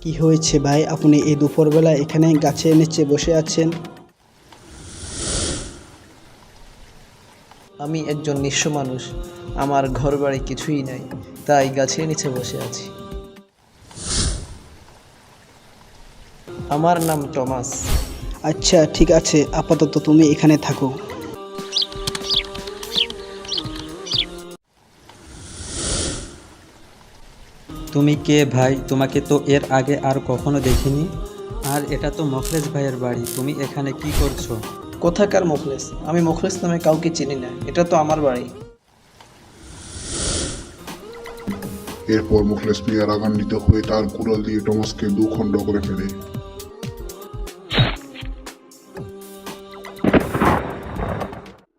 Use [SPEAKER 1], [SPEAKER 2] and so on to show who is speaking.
[SPEAKER 1] কি হয়েছে ভাই? আপনি এই দুপুরবেলা এখানে গাছের নিচে বসে আছেন?
[SPEAKER 2] আমি একজন নিঃস্ব মানুষ। আমার ঘর বাড়ি কিছুই নাই তাই গাছের নিচে বসে আছি। আমার নাম টমাস।
[SPEAKER 1] আচ্ছা ঠিক আছে। আপাতত তুমি এখানে থাকো।
[SPEAKER 3] তুমি কে ভাই? তোমাকে তো এর আগে আর কখনো দেখিনি? আর এটা তো মখলেস ভাইয়ের বাড়ি তুমি এখানে কি করছ?
[SPEAKER 2] কোথাকার মখলেশ আমি মখলেশ নামে কাউকে চিনি না এটা তো আমার বাড়ি।
[SPEAKER 4] এরপর মুখলেস মিয়া রাগান্বিত হয়ে তার কুড়াল দিয়ে টমাসকে দুখণ্ড করে ফেলে।